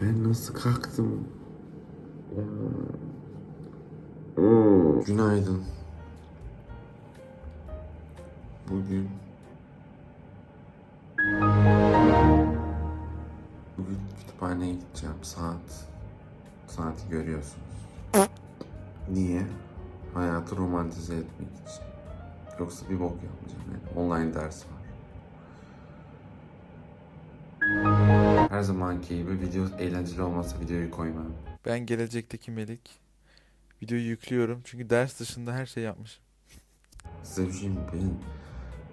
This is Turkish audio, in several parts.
Ben nasıl kalktım? Günaydın. Bugün Bugün kütüphaneye gideceğim saat saati görüyorsunuz. Niye? Hayatı romantize etmek için. Yoksa bir bok yapmayacağım yani. Online ders var. Her zamanki gibi video eğlenceli olmazsa videoyu koymam. Ben gelecekteki Melik. Videoyu yüklüyorum çünkü ders dışında her şey yapmışım. Size bir şey mi? Ben,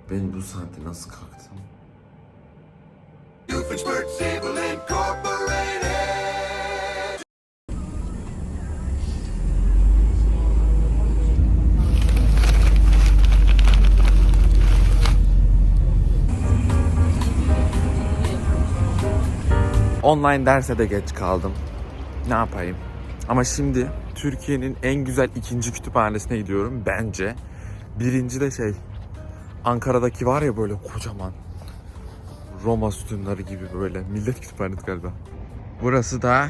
ben bu saatte nasıl kalktım? Online derse de geç kaldım. Ne yapayım? Ama şimdi Türkiye'nin en güzel ikinci kütüphanesine gidiyorum bence. Birinci de şey Ankara'daki var ya böyle kocaman Roma sütunları gibi böyle millet kütüphanesi galiba. Burası da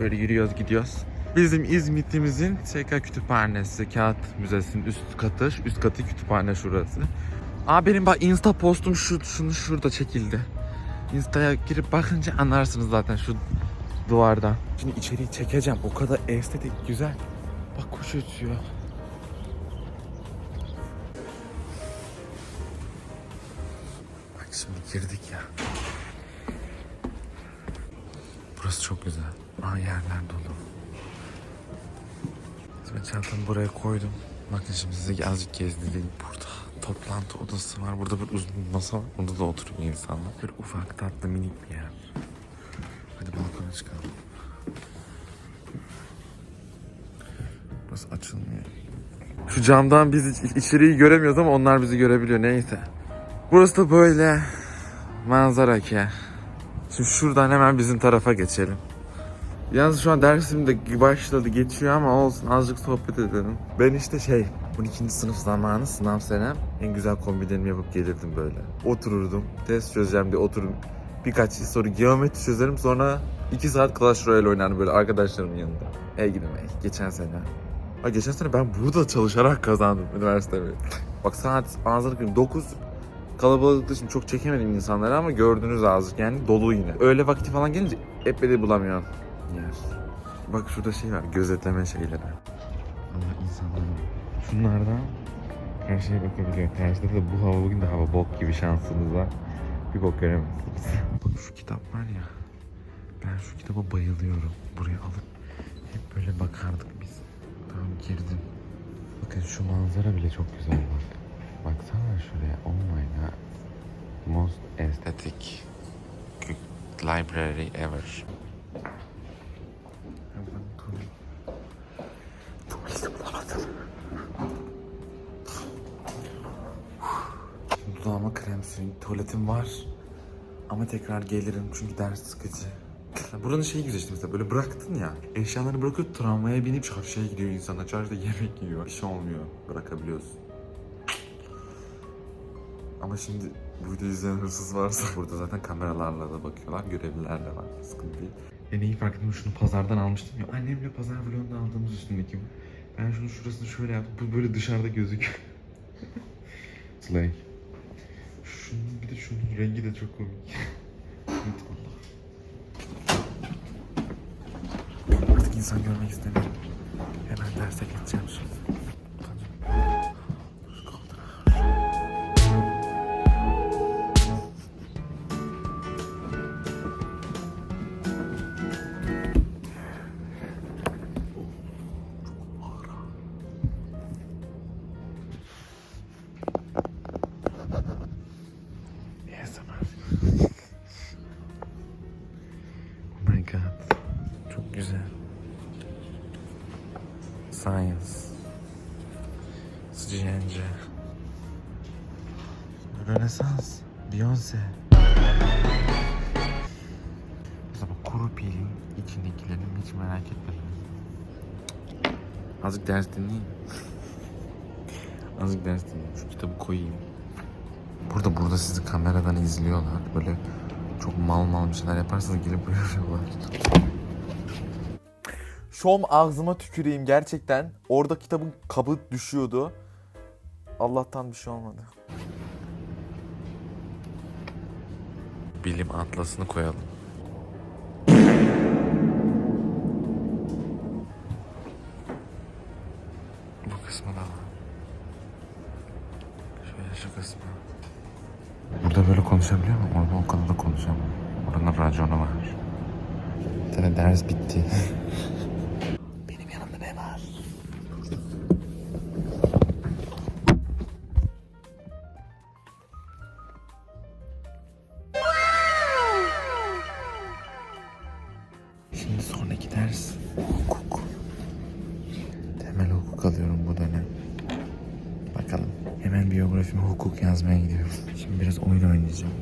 böyle yürüyoruz gidiyoruz. Bizim İzmit'imizin SK Kütüphanesi, Kağıt Müzesi'nin üst katı, üst katı kütüphane şurası. Aa benim bak Insta postum şu, şunu şurada çekildi. Insta'ya girip bakınca anlarsınız zaten şu duvardan. Şimdi içeriği çekeceğim. O kadar estetik, güzel. Bak kuş ötüyor. Bak şimdi girdik ya. Burası çok güzel. Aa yerler dolu. Ben çantamı buraya koydum. Bakın şimdi size azıcık gezdireyim. Burada toplantı odası var. Burada bir uzun masa var. Burada da oturuyor insanlar. Böyle ufak tatlı minik bir yer. Hadi balkona çıkalım. Burası açılmıyor. Şu camdan biz iç- içeriği göremiyoruz ama onlar bizi görebiliyor. Neyse. Burası da böyle manzara ki. Şimdi şuradan hemen bizim tarafa geçelim. Yalnız şu an dersim de başladı geçiyor ama olsun azıcık sohbet edelim. Ben işte şey 12. sınıf zamanı sınav senem en güzel kombinlerimi yapıp gelirdim böyle. Otururdum test çözeceğim diye otururum birkaç soru geometri çözerim sonra 2 saat Clash Royale oynardım böyle arkadaşlarımın yanında. Ey gidin ey geçen sene. Ha geçen sene ben burada çalışarak kazandım üniversitemi. Bak saat ağzını kırayım 9 kalabalıkta şimdi çok çekemedim insanları ama gördünüz azıcık yani dolu yine. Öğle vakti falan gelince hep de bulamıyorum yer. Bak şurada şey var gözetleme şeyleri. Allah insanların şunlardan her şeye bakabiliyor. Terste de bu hava bugün de hava bok gibi şansınız var. Bir bok göremezsiniz. Bak şu kitap var ya. Ben şu kitaba bayılıyorum. Buraya alıp hep böyle bakardık biz. Tamam girdim. Bakın şu manzara bile çok güzel bak. Baksana şuraya. Oh my god. Most aesthetic library ever. Tuvaletim var. Ama tekrar gelirim çünkü ders sıkıcı. Buranın şeyi güzel işte mesela böyle bıraktın ya. Eşyalarını bırakıp tramvaya binip çarşıya gidiyor insanlar. Çarşıda yemek yiyor. Bir şey olmuyor. Bırakabiliyorsun. Ama şimdi bu videoyu izleyen hırsız varsa burada zaten kameralarla da bakıyorlar. Görevliler de var. Sıkıntı değil. Ben iyi fark ettim. Şunu pazardan almıştım ya. Annemle pazar vlogunda aldığımız üstündeki bu. Ben şunu şurasını şöyle yaptım. Bu böyle dışarıda gözüküyor. Slay. Şunun rengi de çok komik. Artık insan görmek istemiyorum. Hemen derse geçeceğim şimdi. Science. Sıcıence. Rönesans. Beyoncé. Mesela kuru pilin içindekilerini hiç merak etmedim. Azıcık ders dinleyeyim. Azıcık ders dinleyeyim. Şu kitabı koyayım. Burada burada sizi kameradan izliyorlar. Böyle çok mal mal bir şeyler yaparsanız gelip görüyorlar. Şom ağzıma tüküreyim gerçekten. Orada kitabın kabı düşüyordu. Allah'tan bir şey olmadı. Bilim atlasını koyalım. Bu kısmı da var. Şöyle şu kısmı. Burada böyle konuşabiliyor muyum? Orada o kadar da konuşamam. Oranın raconu var. Tane ders bitti. Hemen biyografimi hukuk yazmaya gidiyorum. Şimdi biraz oyun oynayacağım.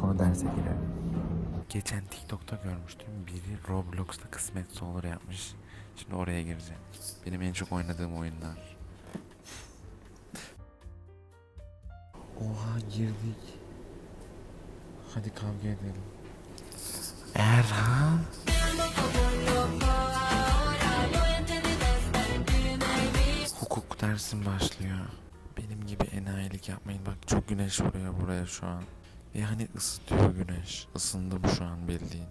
Sonra derse girelim. Geçen TikTok'ta görmüştüm. Biri Roblox'ta kısmetse olur yapmış. Şimdi oraya gireceğim. Benim en çok oynadığım oyunlar. Oha girdik. Hadi kavga edelim. Erhan. Dersim başlıyor. Benim gibi enayilik yapmayın. Bak çok güneş vuruyor buraya şu an. Ve hani ısıtıyor güneş. Isındı bu şu an bildiğin.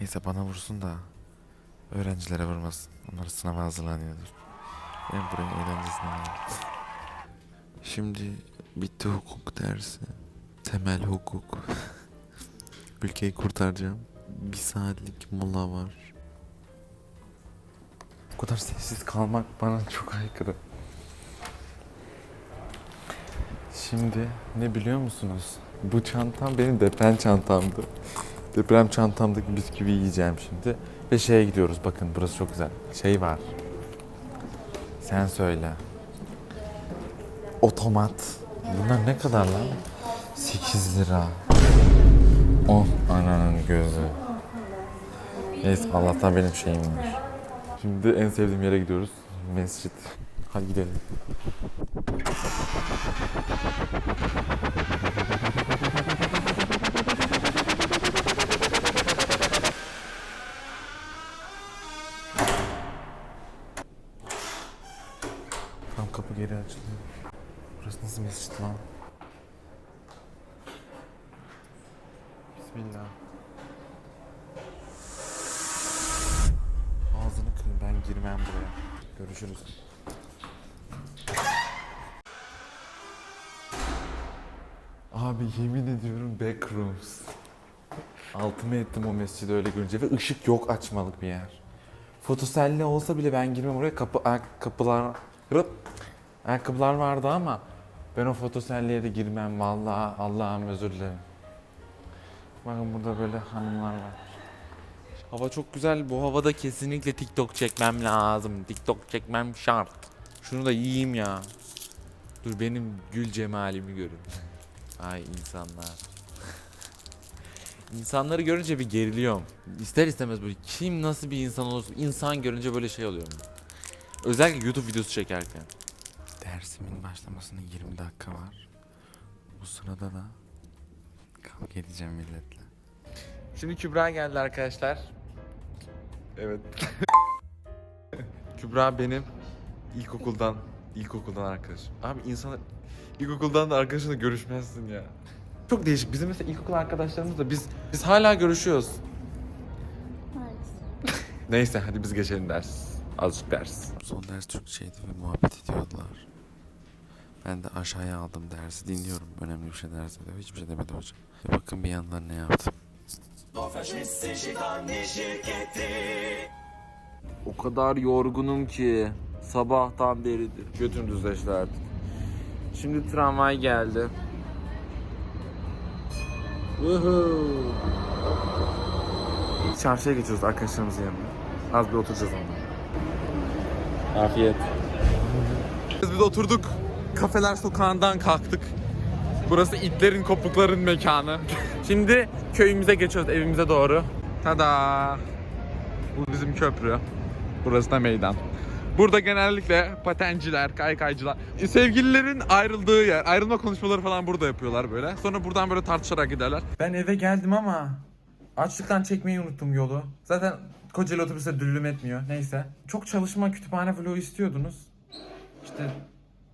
Neyse bana vursun da öğrencilere vurmasın. Onlar sınava hazırlanıyordur. Ben buraya eğlencesine. Şimdi bitti hukuk dersi. Temel hukuk. Ülkeyi kurtaracağım. Bir saatlik mola var. Bu kadar sessiz kalmak bana çok aykırı. Şimdi ne biliyor musunuz? Bu çantam benim deprem çantamdı. Deprem çantamdaki bisküvi yiyeceğim şimdi. Ve şeye gidiyoruz bakın burası çok güzel. Şey var. Sen söyle. Otomat. Bunlar ne kadar lan? 8 lira. Oh ananın gözü. Neyse Allah'tan benim şeyim var. Şimdi en sevdiğim yere gidiyoruz. Mescit. Hadi gidelim. Tam kapı geri açılıyor. Burası nasıl mescit lan? Bismillah. Ağzını kırın ben girmem buraya. Görüşürüz. Abi yemin ediyorum backrooms. Altıma ettim o mescidi öyle görünce ve ışık yok açmalık bir yer. Fotoselli olsa bile ben girmem oraya kapı kapılar rıp ayakkabılar vardı ama ben o fotoselliye de girmem vallahi Allah'ım özür dilerim. Bakın burada böyle hanımlar var. Hava çok güzel. Bu havada kesinlikle TikTok çekmem lazım. TikTok çekmem şart. Şunu da yiyeyim ya. Dur benim gül cemalimi görün. Ay insanlar. İnsanları görünce bir geriliyorum. İster istemez böyle kim nasıl bir insan olursa insan görünce böyle şey oluyorum. Özellikle YouTube videosu çekerken. Dersimin başlamasına 20 dakika var. Bu sırada da kavga edeceğim milletle. Şimdi Kübra geldi arkadaşlar. Evet. Kübra benim ilkokuldan ilkokuldan arkadaşım. Abi insan ilkokuldan da arkadaşınla görüşmezsin ya. Çok değişik. Bizim mesela ilkokul arkadaşlarımız da biz biz hala görüşüyoruz. Neyse hadi biz geçelim ders. Azıcık ders. Son ders Türkçeydi ve muhabbet ediyorlar. Ben de aşağıya aldım dersi dinliyorum. Önemli bir şey ders ediyor. Hiçbir şey demedi hocam. Bakın bir yandan ne yaptım. O kadar yorgunum ki sabahtan beridir. Götüm düzleşti artık. Şimdi tramvay geldi. Woohoo. Çarşıya geçiyoruz arkadaşlarımızın yanına. Az bir oturacağız onunla. Afiyet. Biz oturduk. Kafeler sokağından kalktık. Burası itlerin kopukların mekanı. Şimdi köyümüze geçiyoruz evimize doğru. Tada. Bu bizim köprü. Burası da meydan. Burada genellikle patenciler, kaykaycılar, sevgililerin ayrıldığı yer, ayrılma konuşmaları falan burada yapıyorlar böyle. Sonra buradan böyle tartışarak giderler. Ben eve geldim ama açlıktan çekmeyi unuttum yolu. Zaten Kocaeli otobüste düllüm etmiyor. Neyse. Çok çalışma kütüphane vlogu istiyordunuz. İşte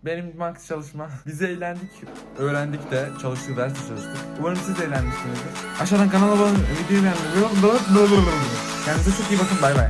benim max çalışma. Biz eğlendik, öğrendik de çalıştık, ders de çalıştık. Umarım siz de eğlenmişsinizdir. Aşağıdan kanala abone olun, videoyu beğenmeyi. Kendinize çok iyi bakın, bay bay.